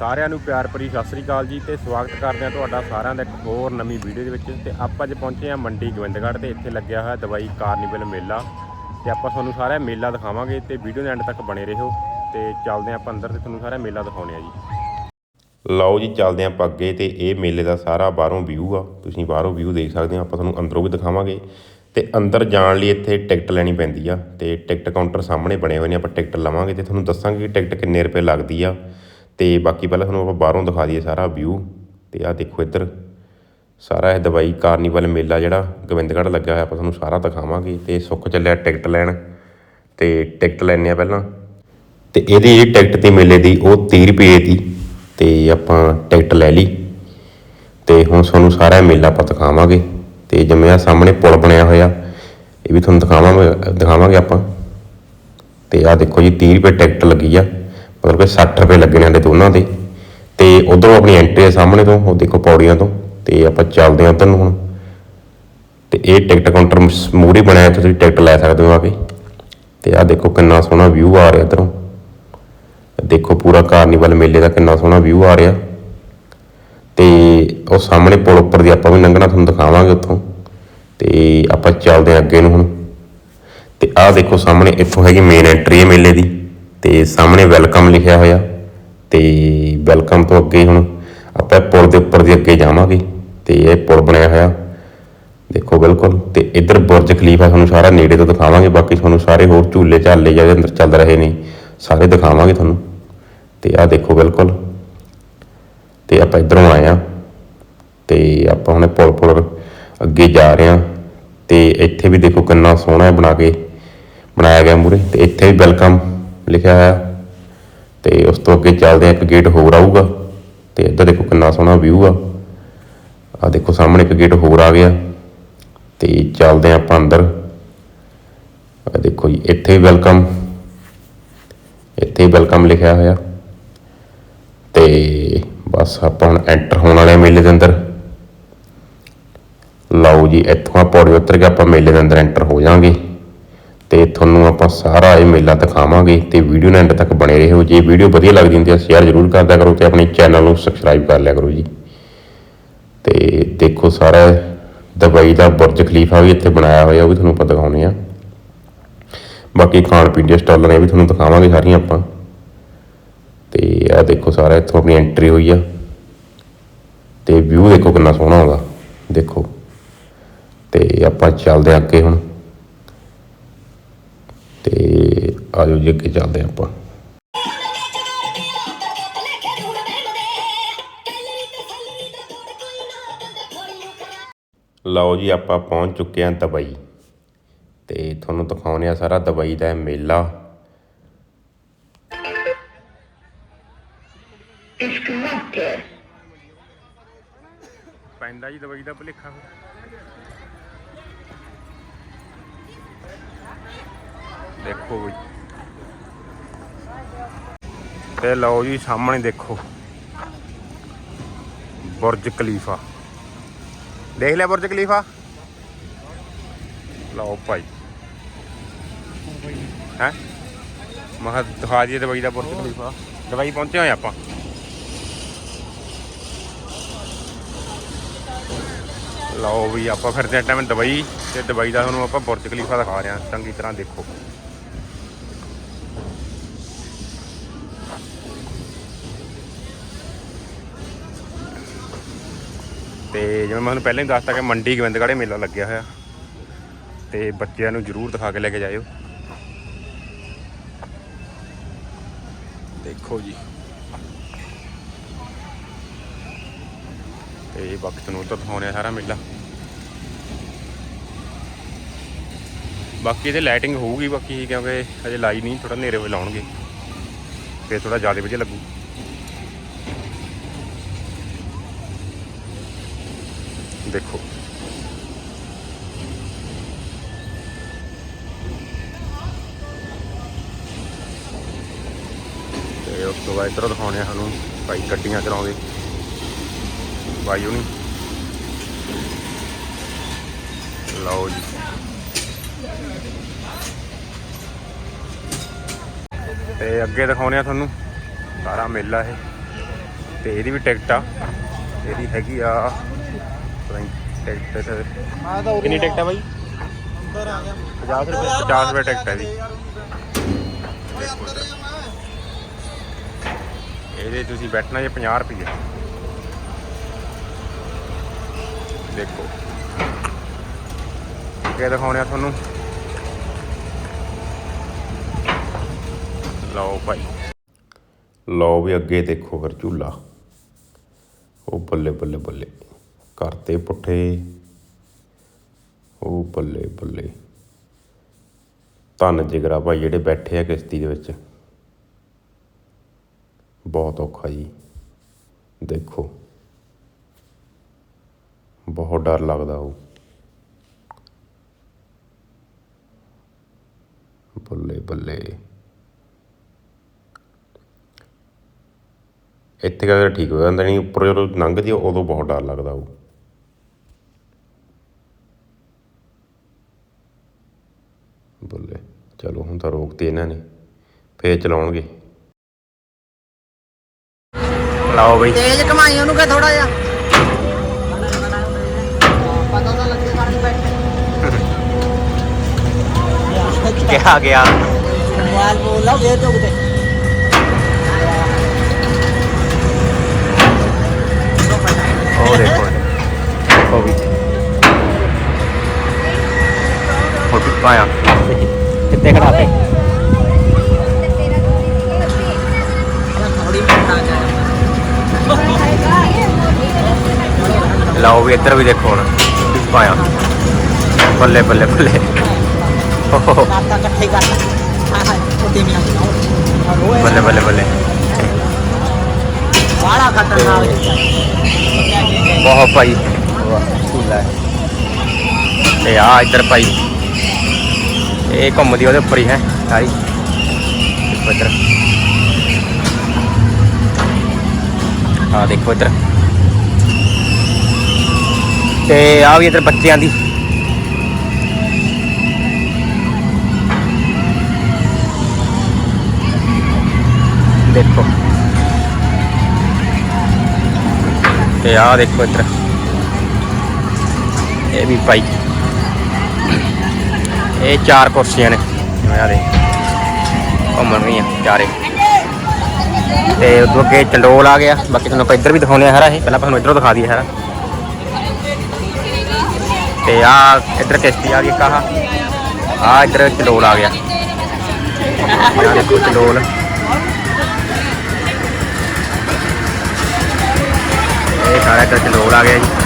ਸਾਰਿਆਂ ਨੂੰ ਪਿਆਰ ਭਰੀ ਸਤਿ ਸ੍ਰੀ ਅਕਾਲ ਜੀ ਤੇ ਸਵਾਗਤ ਕਰਦੇ ਹਾਂ ਤੁਹਾਡਾ ਸਾਰਿਆਂ ਦਾ ਇੱਕ ਹੋਰ ਨਵੀਂ ਵੀਡੀਓ ਦੇ ਵਿੱਚ। ਤੇ ਆਪਾਂ ਅੱਜ ਪਹੁੰਚੇ ਹਾਂ ਮੰਡੀ ਗੋਬਿੰਦਗੜ੍ਹ ਤੇ ਇੱਥੇ ਲੱਗਿਆ ਹੋਇਆ ਦਵਾਈ ਕਾਰਨੀਵਲ ਮੇਲਾ। ਤੇ ਆਪਾਂ ਤੁਹਾਨੂੰ ਸਾਰਾ ਮੇਲਾ ਦਿਖਾਵਾਂਗੇ ਤੇ ਵੀਡੀਓ ਦੇ ਐਂਡ ਤੱਕ ਬਣੇ ਰਹੋ ਤੇ ਚੱਲਦੇ ਹਾਂ ਆਪਾਂ ਅੰਦਰ ਤੇ ਤੁਹਾਨੂੰ ਸਾਰਾ ਮੇਲਾ ਦਿਖਾਉਂਦੇ ਆ ਜੀ। ਲਓ ਜੀ, ਚੱਲਦੇ ਆਪਾਂ ਅੱਗੇ ਤੇ ਇਹ ਮੇਲੇ ਦਾ ਸਾਰਾ ਬਾਹਰੋਂ ਵਿਊ ਆ। ਤੁਸੀਂ ਬਾਹਰੋਂ ਵਿਊ ਦੇਖ ਸਕਦੇ ਹੋ, ਆਪਾਂ ਤੁਹਾਨੂੰ ਅੰਦਰੋਂ ਵੀ ਦਿਖਾਵਾਂਗੇ। ਤੇ ਅੰਦਰ ਜਾਣ ਲਈ ਇੱਥੇ ਟਿਕਟ ਲੈਣੀ ਪੈਂਦੀ ਆ ਤੇ ਟਿਕਟ ਕਾਊਂਟਰ ਸਾਹਮਣੇ ਬਣੇ ਹੋਏ ਨੇ, ਆਪਾਂ ਟਿਕਟ ਲਵਾਂਗੇ ਤੇ ਤੁਹਾਨੂੰ ਦੱਸਾਂਗੇ ਕਿ ਟਿਕਟ ਕਿੰਨੇ ਰੁਪਏ ਲੱਗਦੀ ਆ। ਤੇ ਬਾਕੀ ਪਹਿਲਾਂ ਤੁਹਾਨੂੰ ਆਪਾਂ ਬਾਹਰੋਂ ਦਿਖਾ ਦਈਏ ਸਾਰਾ ਵਿਊ ਤੇ ਆਹ ਦੇਖੋ ਇੱਧਰ। ਸਾਰਾ ਇਹ ਦਵਾਈ ਕਾਰਨੀਵਲ ਮੇਲਾ ਜਿਹੜਾ ਗੋਬਿੰਦਗੜ੍ਹ ਲੱਗਾ ਹੋਇਆ, ਆਪਾਂ ਤੁਹਾਨੂੰ ਸਾਰਾ ਦਿਖਾਵਾਂਗੇ। ਤੇ ਸੁੱਖ ਚੱਲਿਆ ਟਿਕਟ ਲੈਣ ਤੇ ਟਿਕਟ ਲੈਣੇ ਆ ਪਹਿਲਾਂ। ਤੇ ਇਹਦੀ ਜਿਹੜੀ ਟਿਕਟ ਤੇ ਮੇਲੇ ਦੀ ਉਹ 30 ਰੁਪਏ ਦੀ ਤੇ ਆਪਾਂ ਟਿਕਟ ਲੈ ਲਈ। ਤੇ ਹੁਣ ਤੁਹਾਨੂੰ ਸਾਰਾ ਮੇਲਾ ਆਪਾਂ ਦਿਖਾਵਾਂਗੇ। ਤੇ ਜਿਵੇਂ ਆ ਸਾਹਮਣੇ ਪੁਲ ਬਣਿਆ ਹੋਇਆ, ਇਹ ਵੀ ਤੁਹਾਨੂੰ ਦਿਖਾਵਾਂਗੇ ਦਿਖਾਵਾਂਗੇ ਆਪਾਂ। ਤੇ ਆ ਦੇਖੋ ਜੀ 30 ਰੁਪਏ ਟਿਕਟ ਲੱਗੀ ਆ। ਮਤਲਬ ਕਿ 60 ਰੁਪਏ ਲੱਗਣੇ ਨੇ ਦੋਨਾਂ ਦੇ। ਤੇ ਉਧਰੋਂ ਆਪਣੀ ਐਂਟਰੀ ਹੈ ਸਾਹਮਣੇ ਤੋਂ, ਉਹ ਦੇਖੋ ਪੌੜੀਆਂ ਤੋਂ, ਤੇ ਆਪਾਂ ਚੱਲਦੇ ਹਾਂ ਉੱਧਰ ਨੂੰ ਹੁਣ। ਤੇ ਇਹ ਟਿਕਟ ਕਾਊਂਟਰ ਮੂਹਰੇ ਬਣਿਆ ਤੁਸੀਂ ਟਿਕਟ ਲੈ ਸਕਦੇ ਹੋ ਆ ਕੇ। ਤੇ ਆ ਦੇਖੋ ਕਿੰਨਾ ਸੋਹਣਾ ਵਿਊ ਆ ਰਿਹਾ ਇੱਧਰੋਂ। ਦੇਖੋ ਪੂਰਾ ਕਾਰਨੀਵਲ ਮੇਲੇ ਦਾ ਕਿੰਨਾ ਸੋਹਣਾ ਵਿਊ ਆ ਰਿਹਾ। ਤੇ ਉਹ ਸਾਹਮਣੇ ਪੁਲ ਉੱਪਰ ਦੀ ਆਪਾਂ ਵੀ ਲੰਘਣਾ, ਤੁਹਾਨੂੰ ਦਿਖਾਵਾਂਗੇ ਉੱਥੋਂ। ਤੇ ਆਪਾਂ ਚੱਲਦੇ ਹਾਂ ਅੱਗੇ ਨੂੰ ਹੁਣ। ਤੇ ਆਹ ਦੇਖੋ ਸਾਹਮਣੇ ਇੱਥੋਂ ਹੈਗੀ ਮੇਨ ਐਂਟਰੀ ਹੈ ਮੇਲੇ ਦੀ। ਤੇ ਸਾਹਮਣੇ ਵੈਲਕਮ ਲਿਖਿਆ ਹੋਇਆ ਤੇ ਵੈਲਕਮ ਤੋਂ ਅੱਗੇ ਹੁਣ ਆਪਾਂ ਪੁਲ ਦੇ ਉੱਪਰ ਦੀ ਅੱਗੇ ਜਾਵਾਂਗੇ ਤੇ ਇਹ ਪੁਲ ਬਣਿਆ ਹੋਇਆ। ਦੇਖੋ ਬਿਲਕੁਲ ਤੇ ਇੱਧਰ ਬੁਰਜ ਖਲੀਫਾ ਤੁਹਾਨੂੰ ਸਾਰਾ ਨੇੜੇ ਤੋਂ ਦਿਖਾਵਾਂਗੇ, ਬਾਕੀ ਤੁਹਾਨੂੰ ਸਾਰੇ ਹੋਰ ਝੂਲੇ ਝਾਲੇ ਜਿਹੜੇ ਅੰਦਰ ਚੱਲ ਰਹੇ ਨੇ ਸਾਰੇ ਦਿਖਾਵਾਂਗੇ ਤੁਹਾਨੂੰ। ਤੇ ਆਹ ਦੇਖੋ ਬਿਲਕੁਲ ਤੇ ਆਪਾਂ ਇੱਧਰੋਂ ਆਏ ਆ ਤੇ ਆਪਾਂ ਹੁਣ ਪੁਲ ਪੁਲ ਅੱਗੇ ਜਾ ਰਹੇ ਆ ਤੇ ਇੱਥੇ ਵੀ ਦੇਖੋ ਕਿੰਨਾ ਸੋਹਣਾ ਹੈ ਬਣਾ ਕੇ ਬਣਾਇਆ ਗਿਆ ਮੂਰੇ ਤੇ ਇੱਥੇ ਵੀ ਵੈਲਕਮ ਲਿਖਿਆ ਹੋਇਆ। ਤੇ ਉਸ ਤੋਂ ਅੱਗੇ ਚੱਲਦੇ ਆ ਇੱਕ ਗੇਟ ਹੋਰ ਆਊਗਾ। ਤੇ ਇੱਧਰ ਦੇਖੋ ਕਿੰਨਾ ਸੋਹਣਾ ਵਿਊ ਆ। ਆ ਦੇਖੋ ਸਾਹਮਣੇ ਇੱਕ ਗੇਟ ਹੋਰ ਆ ਗਿਆ। ਤੇ ਚੱਲਦੇ ਆ ਆਪਾਂ ਅੰਦਰ। ਆ ਦੇਖੋ ਜੀ, ਇੱਥੇ ਵੈਲਕਮ ਇੱਥੇ ਵੈਲਕਮ ਲਿਖਿਆ ਹੋਇਆ। ਤੇ ਬਸ ਆਪਾਂ ਹੁਣ ਐਂਟਰ ਹੋਣ ਵਾਲੇ ਮੇਲੇ ਦੇ ਅੰਦਰ। ਲਓ ਜੀ, ਇੱਥੋਂ ਆ ਪੌੜੀ ਉਤਰ ਕੇ ਆਪਾਂ ਮੇਲੇ ਦੇ ਅੰਦਰ ਐਂਟਰ ਹੋ ਜਾਾਂਗੇ ਤੇ ਤੁਹਾਨੂੰ ਆਪਾਂ ਸਾਰਾ ਇਹ ਮੇਲਾ ਦਿਖਾਵਾਂਗੇ ਤੇ ਵੀਡੀਓ ਨੂੰ ਐਂਡ ਤੱਕ ਬਣੇ ਰਹੋ। ਜੇ ਵੀਡੀਓ ਵਧੀਆ ਲੱਗਦੀ ਹੁੰਦੀ ਹੈ ਸ਼ੇਅਰ ਜ਼ਰੂਰ ਕਰਦਿਆ ਕਰੋ ਤੇ ਆਪਣੇ ਚੈਨਲ ਨੂੰ ਸਬਸਕ੍ਰਾਈਬ ਕਰ ਲਿਆ ਕਰੋ ਜੀ। ਤੇ ਦੇਖੋ ਸਾਰਾ ਦੁਬਈ ਦਾ ਬੁਰਜ ਖਲੀਫਾ ਵੀ ਇੱਥੇ ਬਣਾਇਆ ਹੋਇਆ, ਉਹ ਵੀ ਤੁਹਾਨੂੰ ਆਪਾਂ ਦਿਖਾਉਣੇ ਆ। ਬਾਕੀ ਖਾਣ ਪੀਣ ਦੇ ਸਟਾਲਾਂ ਨੇ ਵੀ ਤੁਹਾਨੂੰ ਦਿਖਾਵਾਂਗੇ ਸਾਰੀਆਂ ਆਪਾਂ। ਤੇ ਇਹ ਦੇਖੋ ਸਾਰਾ ਇੱਥੋਂ ਆਪਣੀ ਐਂਟਰੀ ਹੋਈ ਆ। ਤੇ ਵਿਊ ਦੇਖੋ ਕਿੰਨਾ ਸੋਹਣਾ ਆਉਂਦਾ ਦੇਖੋ। ਤੇ ਆਪਾਂ ਚੱਲਦੇ ਹਾਂ ਅੱਗੇ ਹੁਣ। ਤੇ ਆਜੋ ਜੀ ਅੱਗੇ ਚੱਲਦੇ ਹਾਂ ਆਪਾਂ। ਲਓ ਜੀ ਆਪਾਂ ਪਹੁੰਚ ਚੁੱਕੇ ਹਾਂ ਦੁਬਈ। ਤੇ ਤੁਹਾਨੂੰ ਦਿਖਾਉਂਦੇ ਆ ਸਾਰਾ ਦੁਬਈ ਦਾ ਮੇਲਾ. ਪੈਂਦਾ ਜੀ ਦਵਾਈ ਦਾ ਭੁਲੇਖਾ। ਦੇਖੋ ਬਈ। ਤੇ ਲਓ ਜੀ, ਸਾਹਮਣੇ ਦੇਖੋ। Burj Khalifa. ਦੇਖ ਲਿਆ ਬੁਰਜ ਖਲੀਫਾ? ਲਓ ਭਾਈ। ਹੈ? ਮਹਾ ਦਿਖਾ ਦਈਏ ਦਵਾਈ ਦਾ ਬੁਰਜ ਖਲੀਫਾ। ਦਵਾਈ ਪਹੁੰਚੇ ਹੋਏ ਆਪਾਂ। ਲਓ ਵੀ ਆਪਾਂ ਫਿਰਦੇ ਆ ਟਾਈਮ ਦੁਬਈ ਤੇ ਦਵਾਈ ਦਾ ਤੁਹਾਨੂੰ ਆਪਾਂ ਬੁਰਜ ਖਲੀਫਾ ਦਿਖਾ ਰਹੇ ਹਾਂ। ਚੰਗੀ ਤਰ੍ਹਾਂ ਦੇਖੋ। ਤੇ ਜਿਵੇਂ ਮੈਂ ਤੁਹਾਨੂੰ ਪਹਿਲਾਂ ਹੀ ਦੱਸਤਾ ਕਿ ਮੰਡੀ ਗੋਬਿੰਦਗੜ੍ਹ ਮੇਲਾ ਲੱਗਿਆ ਹੋਇਆ। ਤੇ ਬੱਚਿਆਂ ਨੂੰ ਜ਼ਰੂਰ ਦਿਖਾ ਕੇ ਲੈ ਕੇ ਜਾਇਓ। ਦੇਖੋ ਜੀ। ਤੇ ਬਾਕੀ ਤੁਹਾਨੂੰ ਤਾਂ ਦਿਖਾਉਂਦੇ ਸਾਰਾ ਮੇਲਾ। ਬਾਕੀ ਇਹਦੇ ਲਾਈਟਿੰਗ ਹੋਊਗੀ ਬਾਕੀ, ਕਿਉਂਕਿ ਹਜੇ ਲਾਈ ਨਹੀਂ ਥੋੜਾ ਹਨੇਰੇ ਵੇ ਲਾਉਣਗੇ ਫੇਰ ਥੋੜਾ ਜ਼ਿਆਦਾ ਵਧੀਆ ਲੱਗੂ। ਦੇਖੋ। ਤੇ ਉਸ ਤੋਂ ਬਾਅਦ ਇੱਧਰ ਦਿਖਾਉਣੇ ਆ ਸਾਨੂੰ ਭਾਈ ਗੱਡੀਆਂ ਚਲਾਉਂਦੇ। ਬਾਈ ਹੁਣੀ। ਲਓ ਜੀ। ਤੇ ਅੱਗੇ ਦਿਖਾਉਣੇ ਆ ਤੁਹਾਨੂੰ ਸਾਰਾ ਮੇਲਾ ਇਹ। ਤੇ ਇਹਦੀ ਵੀ ਟਿਕਟ ਆ। ਇਹਦੀ ਹੈਗੀ ਆ ਪਤਾ ਟਿਕਟ ਤੇ ਮੈਂ ਤਾਂ ਕਿੰਨੀ ਟਿਕਟ ਆ ਬਾਈ? ਅੰਦਰ ਆ ਗਿਆ। 50 ਰੁਪਏ 50 ਰੁਪਏ ਟਿਕਟ ਹੈ। ਇਹਦੇ ਤੁਸੀਂ ਬੈਠਣਾ ਜੇ 50 ਰੁਪਏ ਦੇਖੋ। ਅੱਗੇ ਦਿਖਾਉਣੇ ਆ ਤੁਹਾਨੂੰ। ਲਓ ਭਾਈ। ਲਓ ਵੀ ਅੱਗੇ ਦੇਖੋ ਫਿਰ ਝੂਲਾ। ਉਹ ਬੱਲੇ ਬੱਲੇ ਬੱਲੇ। ਕਰਤੇ ਪੁੱਠੇ। ਉਹ ਬੱਲੇ ਬੱਲੇ। ਧੰਨ ਜਿਗਰਾ ਭਾਈ ਜਿਹੜੇ ਬੈਠੇ ਆ ਕਿਸ਼ਤੀ ਦੇ ਵਿੱਚ। ਬਹੁਤ ਔਖਾ ਜੀ। ਦੇਖੋ। ਬਹੁਤ ਡਰ ਲੱਗਦਾ ਉਹ। ਬੱਲੇ ਬੱਲੇ। ਇੱਥੇ ਕਾ ਠੀਕ ਹੋ ਜਾਂਦਾ ਨਹੀਂ। ਉੱਪਰ ਜਦੋਂ ਲੰਘਦੀ ਆ, ਉਦੋਂ ਬਹੁਤ ਡਰ ਲੱਗਦਾ ਉਹ। ਬੱਲੇ ਚਲੋ ਹੁਣ ਤਾਂ ਰੋਕਤੀ ਇਹਨਾਂ ਨੇ ਫੇਰ ਚਲਾਉਣਗੇ। ਲਾਓ ਬਈ। ਤੇਜ਼ ਕਮਾਈ ਉਹਨੂੰ ਕਹ ਥੋੜਾ ਜਿਹਾ। ਪਤਾ ਤਾਂ ਲੱਗੇ ਕਰਨ ਬੈਠੇ ਕਿਹਾ ਗਿਆ। ਮੋਬਾਈਲ ਬੋਲ ਲਾ ਦੇ ਚੁੱਕ ਦੇ। ਉਹ ਦੇਖੋ ਉਹ ਵੀ। ਲਾਓ ਵੀ ਵੀ ਪਾਇਆ। ਬੱਲੇ ਬੱਲੇ ਬੱਲੇ ਓਹੋ, ਨਾਤਾ ਇਕੱਠੇ ਕਰ ਹਾਂ ਹਾਂ ਉੱਤੇ ਮੀਆਂ ਰੋਏ ਬੱਲੇ ਬੱਲੇ ਬੱਲੇ ਬਾੜਾ ਖਤਰਨਾਕ ਬਹੁਤ ਭਾਈ ਝੂਲਾ ਤੇ ਆ ਇੱਧਰ ਭਾਈ ਇਹ ਘੁੰਮਦੀ ਉਹਦੇ ਉੱਪਰ ਹੀ ਹੈ ਸਾਰੀ ਦੇਖੋ ਇੱਧਰ ਆ ਦੇਖੋ ਇੱਧਰ ਤੇ ਆ ਵੀ ਇੱਧਰ ਬੱਚਿਆਂ ਦੀ ਦੇਖੋ ਤੇ ਆ ਦੇਖੋ ਇੱਧਰ ਇਹ ਵੀ ਭਾਈ ਇਹ ਚਾਰ ਕੁਰਸੀਆਂ ਨੇ। ਜਿਵੇਂ ਆ ਦੇ ਘੁੰਮਣ ਰਹੀਆਂ ਚਾਰੇ। ਤੇ ਉਦੋਂ ਅੱਗੇ ਚੰਡੋਲ ਆ ਗਿਆ। ਬਾਕੀ ਤੁਹਾਨੂੰ ਆਪਾਂ ਇੱਧਰ ਵੀ ਦਿਖਾਉਂਦੇ ਆ ਹਰਾ ਇਹ। ਪਹਿਲਾਂ ਆਪਾਂ ਤੁਹਾਨੂੰ ਇੱਧਰੋਂ ਦਿਖਾ ਦਈਏ ਹਰਾ। ਤੇ ਆ ਇੱਧਰ ਕਿਸ਼ਤੀ ਆ ਗਈ ਕਾਹ ਆ ਇੱਧਰ ਚੰਡੋਲ ਆ ਗਿਆ। ਆ ਦੇਖੋ ਚੰਡੋਲ। ਇਹ ਸਾਰਾ ਇੱਧਰ ਚੰਡੋਲ ਆ ਗਿਆ ਜੀ।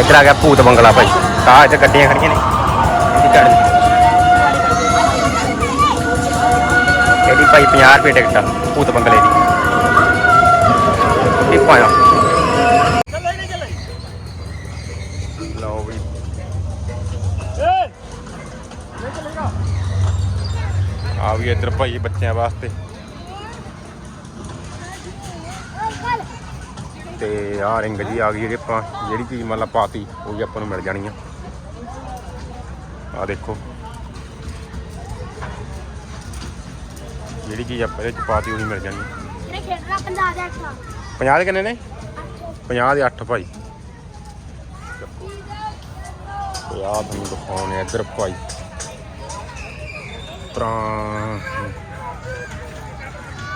ਇੱਧਰ ਆ ਗਿਆ ਭੂਤ ਬੰਗਲਾ ਭਾਈ। ਆਹ ਇੱਥੇ ਗੱਡੀਆਂ ਖੜੀਆਂ ਨੇ। ਇਹਦੀ ਭਾਈ 50 ਰੁਪਏ ਟਿਕਟ ਆ ਭੂਤ ਬੰਗਲੇ ਦੀ। ਇਹ ਪਾਇਆ ਲਓ ਵੀ। ਆ ਵੀ ਇੱਧਰ ਭਾਈ ਬੱਚਿਆਂ ਵਾਸਤੇ। ਤੇ ਆ ਰਿੰਗ ਜੀ ਆ ਗਈ ਜਿਹੜੀ ਆਪਾਂ ਜਿਹੜੀ ਚੀਜ਼ ਮੰਨ ਲਾ ਪਾਤੀ ਉਹ ਵੀ ਆਪਾਂ ਨੂੰ ਮਿਲ ਜਾਣੀ ਆ। ਆ ਦੇਖੋ। ਜਿਹੜੀ ਚੀਜ਼ ਆਪਾਂ ਇਹਦੇ ਚ ਪਾਤੀ ਉਹੀ ਮਿਲ ਜਾਣੀ। ਇਹਨੇ ਖੇਡਣਾ? 50 ਦਾ ਐਕਸਟਰਾ 50 ਦੇ ਕਿੰਨੇ ਨੇ? 50 ਦੇ 8 ਭਾਈ। ਤੇ ਆ ਤੁਹਾਨੂੰ ਦਿਖਾਉਣੇ ਇੱਧਰ ਭਾਈ। ਤਰਾਂ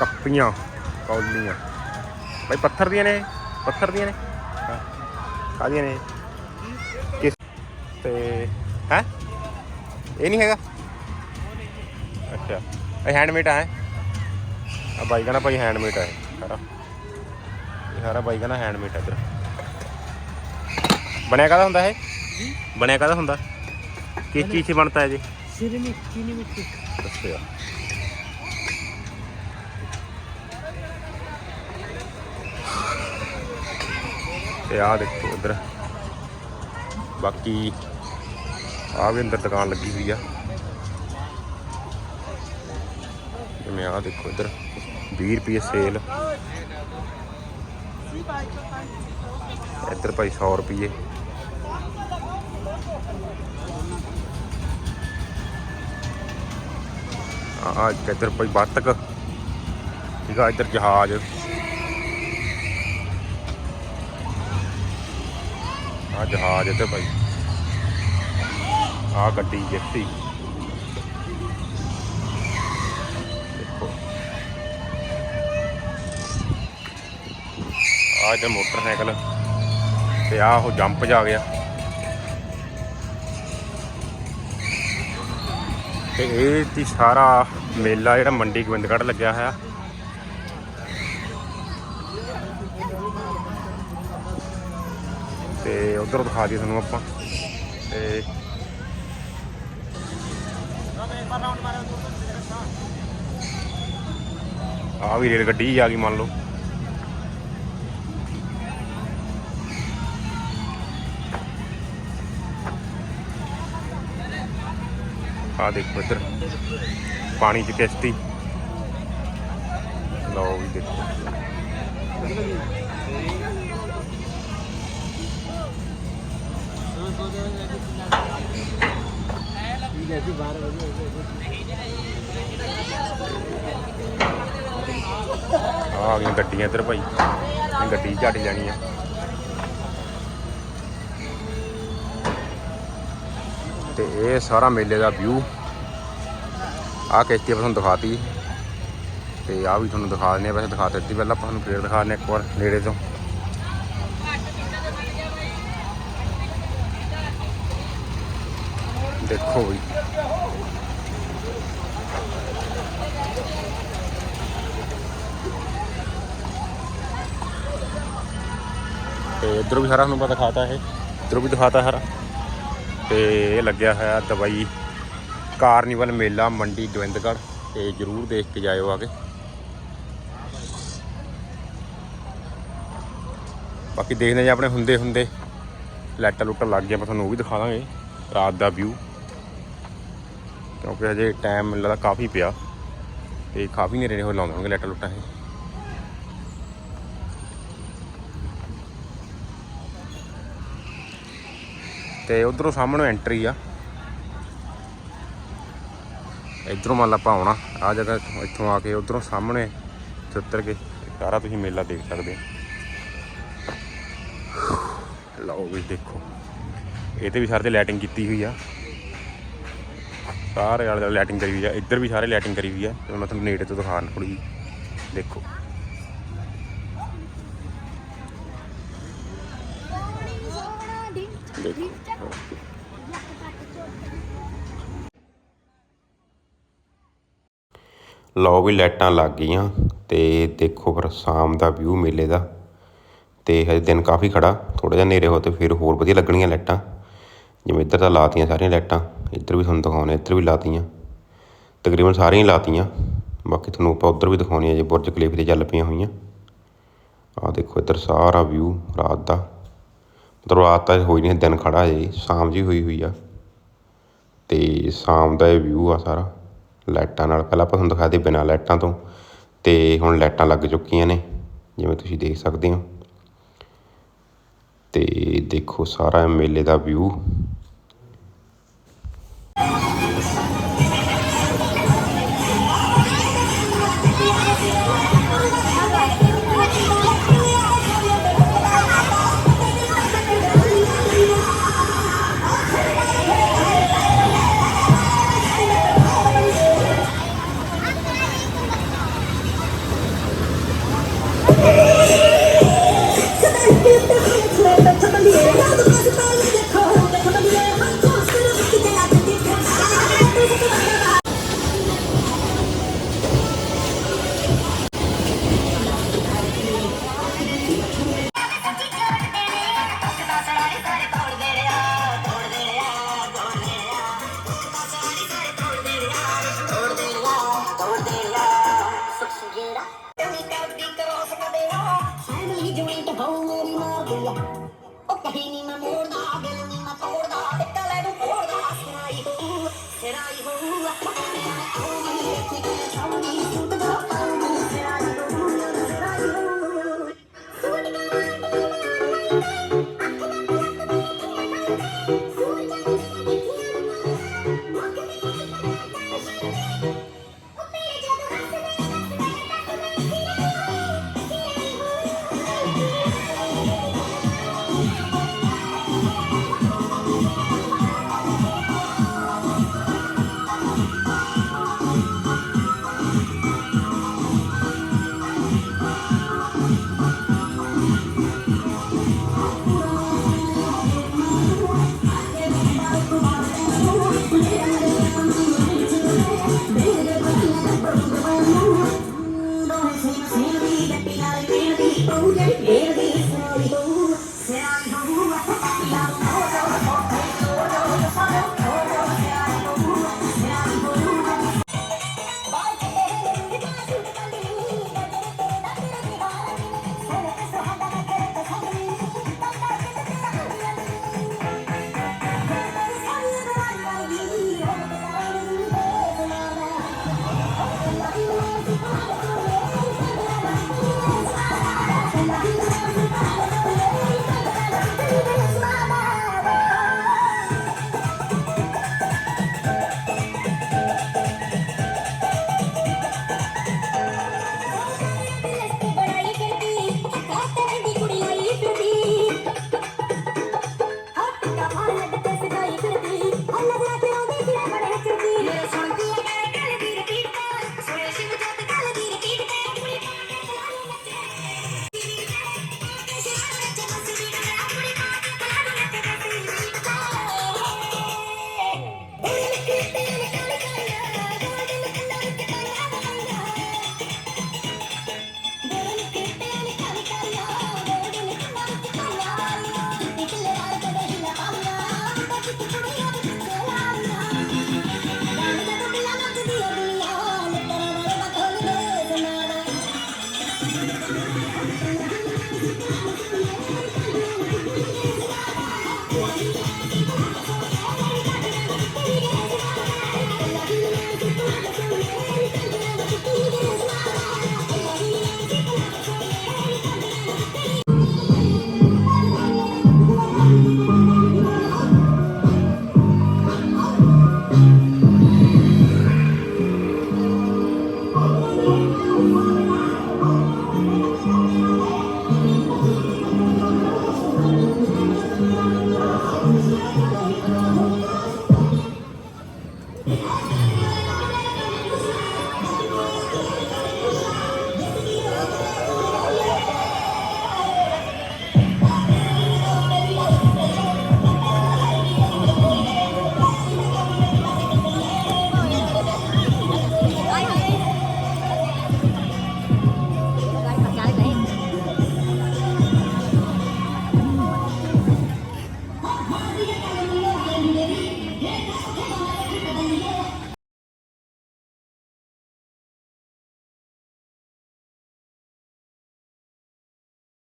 ਕੱਪੀਆਂ ਕੌਲੀਆਂ। ਭਾਈ ਪੱਥਰ ਦੀਆਂ ਨੇ ਇਹ? ਪੱਥਰ ਦੀਆਂ ਨੇ? ਹਾਂ ਕਾਹਦੀਆਂ ਨੇ? ਕਿਸ ਤੇ ਹੈ? ਇਹ ਨਹੀਂ ਹੈਗਾ? ਅੱਛਾ। ਇਹ ਹੈਂਡਮੇਡ ਹੈ? ਆ ਬਾਈ ਕਹਿੰਦਾ ਭਾਈ ਹੈਂਡਮੇਡ ਹੈ ਸਾਰਾ। ਇਹ ਸਾਰਾ ਬਾਈ ਕਹਿੰਦਾ ਹੈਂਡਮੇਡ ਹੈ ਇੱਧਰ। ਬਣਿਆ ਕਾਹਦਾ ਹੁੰਦਾ ਇਹ? ਬਣਿਆ ਕਾਹਦਾ ਹੁੰਦਾ? ਕਿਸ ਚੀਜ਼ ਸੇ ਬਣਦਾ ਹੈ ਜੀ? ਸਿਰਨੀ ਚੀਨੀ ਮਿੱਟੀ। ਦੱਸਿਆ ਤੇ ਆ ਦੇਖੋ ਉਧਰ ਬਾਕੀ ਆ ਵੀ ਅੰਦਰ ਦੁਕਾਨ ਲੱਗੀ ਹੋਈ ਆ। ਜਿਵੇਂ ਆ ਦੇਖੋ ਇਧਰ 20 ਰੁਪਏ ਸੇਲ। ਇੱਧਰ ਭਾਈ 100 ਰੁਪਏ। ਆ ਇੱਧਰ ਕੋਈ ਬੱਤਕ ਠੀਕ ਆ, ਇੱਧਰ ਜਹਾਜ਼। ਆ ਜਹਾਜ਼ ਇੱਧਰ ਭਾਈ ਆ ਗੱਡੀ ਜਿੱਤੀ। ਦੇਖੋ। ਆ ਇੱਧਰ ਮੋਟਰਸਾਈਕਲ ਤੇ ਆ ਉਹ ਜੰਪ ਜਾ ਗਿਆ। ਤੇ ਇਹ ਤੀ ਸਾਰਾ ਮੇਲਾ ਜਿਹੜਾ ਮੰਡੀ ਗੋਬਿੰਦਗੜ੍ਹ ਲੱਗਿਆ ਹੋਇਆ। ਤੇ ਉਧਰ ਦਿਖਾ ਦਈਏ ਤੁਹਾਨੂੰ ਆਪਾਂ। ਤੇ ਆ ਵੀ ਰੇਲ ਗੱਡੀ ਆ ਗਈ ਮੰਨ ਲਓ। ਆ ਦੇਖੋ ਇੱਧਰ, ਪਾਣੀ 'ਚ ਕਿਸ਼ਤੀ। ਲਓ ਵੀ ਦੇਖੋ। ਆ ਗਈਆਂ ਗੱਡੀਆਂ ਇੱਧਰ ਭਾਈ। ਇਹ ਗੱਡੀ ਝਾੜੀ ਜਾਣੀ ਆ। ਤੇ ਇਹ ਸਾਰਾ ਮੇਲੇ ਦਾ ਵਿਊ ਆ ਕਿਸ਼ਤੀ ਆਪਾਂ ਤੁਹਾਨੂੰ ਦਿਖਾਤੀ। ਤੇ ਆ ਵੀ ਤੁਹਾਨੂੰ ਦਿਖਾ ਦਿੰਦੇ ਆ। ਵੈਸੇ ਦਿਖਾ ਦਿੱਤੀ ਪਹਿਲਾਂ ਆਪਾਂ ਤੁਹਾਨੂੰ ਫੇਰ ਦਿਖਾ ਦਿੰਦੇ ਇੱਕ ਵਾਰ ਨੇੜੇ ਤੋਂ। ਦੇਖੋ ਵੀ ਤੇ ਇਧਰੋਂ ਵੀ ਸਾਰਾ ਤੁਹਾਨੂੰ ਪਤਾ ਦਿਖਾਤਾ ਇਹ। ਇਧਰੋਂ ਵੀ ਦਿਖਾਤਾ ਸਾਰਾ ਤੇ ਇਹ ਲੱਗਿਆ ਹੋਇਆ ਦਵਾਈ ਕਾਰਨੀਵਲ ਮੇਲਾ, ਮੰਡੀ, ਗੋਬਿੰਦਗੜ੍ਹ। ਤੇ ਜਰੂਰ ਦੇਖ ਕੇ ਜਾਇਓ ਆ ਕੇ। ਬਾਕੀ ਦੇਖਦੇ ਜੇ, ਆਪਣੇ ਹੁੰਦੇ ਹੁੰਦੇ ਲਾਈਟਾਂ ਲੁੱਟਾਂ ਲੱਗ ਗਿਆ ਆਪਾਂ ਤੁਹਾਨੂੰ ਉਹ ਵੀ ਦਿਖਾ ਦਾਂਗੇ। ਰਾਤ ਦਾ ਵਿਊ ਕਿਉਂਕਿ ਅਜੇ ਟਾਈਮ ਮੈਨੂੰ ਲੱਗਦਾ ਕਾਫੀ ਪਿਆ ਤੇ ਕਾਫੀ ਨੇੜੇ ਹੋ ਲਾਉਂਦੇ ਹੋਣਗੇ ਲਾਈਟਾਂ ਲੁੱਟਾਂ ਇਹ। ਤੇ ਉਧਰੋਂ ਸਾਹਮਣੇ ਐਂਟਰੀ ਆ। ਇਧਰੋਂ ਮੰਨ ਲਾ ਆਪਾਂ ਆਉਣਾ ਆ ਜਗ੍ਹਾ ਇੱਥੋਂ- ਆ ਕੇ ਉਧਰੋਂ ਸਾਹਮਣੇ ਇੱਥੇ ਉਤਰ ਕੇ ਸਾਰਾ ਤੁਸੀਂ ਮੇਲਾ ਦੇਖ ਸਕਦੇ ਹੋ। ਲਓ ਵੀ ਦੇਖੋ, ਇਹ ਤੇ ਵੀ ਸਾਰੇ ਤੇ ਲਾਈਟਿੰਗ ਕੀਤੀ ਹੋਈ ਆ। ਸਾਰੇ ਆਲੇ ਦੁਆਲੇ ਲਾਈਟਿੰਗ ਕਰੀ ਹੋਈ ਆ, ਇੱਧਰ ਵੀ ਸਾਰੇ ਲਾਈਟਿੰਗ ਕਰੀ ਹੋਈ ਆ, ਤੇ ਮੈਂ ਤੁਹਾਨੂੰ ਨੇੜੇ ਤੋਂ ਦਿਖਾਣ ਥੋੜੀ ਦੇਖੋ ਦੇਖੋ। ਲਓ ਵੀ ਲਾਈਟਾਂ ਲੱਗ ਗਈਆਂ, ਤੇ ਦੇਖੋ ਫਿਰ ਸ਼ਾਮ ਦਾ ਵਿਊ ਮੇਲੇ ਦਾ। ਤੇ ਹਜੇ ਦਿਨ ਕਾਫੀ ਖੜਾ ਥੋੜਾ ਜਿਹਾ ਹਨੇਰੇ ਹੋ ਤੇ ਫਿਰ ਹੋਰ ਵਧੀਆ ਲੱਗਣੀਆਂ ਲਾਈਟਾਂ। ਜਿਵੇਂ ਇੱਧਰ ਤਾਂ ਲਾਤੀਆਂ ਸਾਰੀਆਂ ਲਾਈਟਾਂ। ਇੱਧਰ ਵੀ ਤੁਹਾਨੂੰ ਦਿਖਾਉਣੇ ਇੱਧਰ ਵੀ ਲਾਤੀਆਂ। ਤਕਰੀਬਨ ਸਾਰੀਆਂ ਹੀ ਲਾਤੀਆਂ। ਬਾਕੀ ਤੁਹਾਨੂੰ ਆਪਾਂ ਉੱਧਰ ਵੀ ਦਿਖਾਉਣੀਆਂ ਜੇ ਬੁਰਜ ਖਲੀਫ ਤੇ ਚੱਲ ਪਈਆਂ ਹੋਈਆਂ। ਆਹ ਦੇਖੋ ਇੱਧਰ ਸਾਰਾ ਵਿਊ ਰਾਤ ਦਾ। ਮਤਲਬ ਰਾਤ ਤਾਂ ਹੋਈ ਨਹੀਂ, ਦਿਨ ਖੜਾ ਜੀ ਸ਼ਾਮ ਜੀ ਹੋਈ ਹੋਈ ਆ। ਤੇ ਸ਼ਾਮ ਦਾ ਇਹ ਵਿਊ ਆ ਸਾਰਾ। ਲਾਈਟਾਂ ਨਾਲ ਪਹਿਲਾਂ ਆਪਾਂ ਤੁਹਾਨੂੰ ਦਿਖਾ ਦੇ ਬਿਨਾਂ ਲਾਈਟਾਂ ਤੋਂ। ਤੇ ਹੁਣ ਲਾਈਟਾਂ ਲੱਗ ਚੁੱਕੀਆਂ ਨੇ, ਜਿਵੇਂ ਤੁਸੀਂ ਦੇਖ ਸਕਦੇ ਹੋ। ਤੇ ਦੇਖੋ ਸਾਰਾ ਮੇਲੇ ਦਾ ਵਿਊ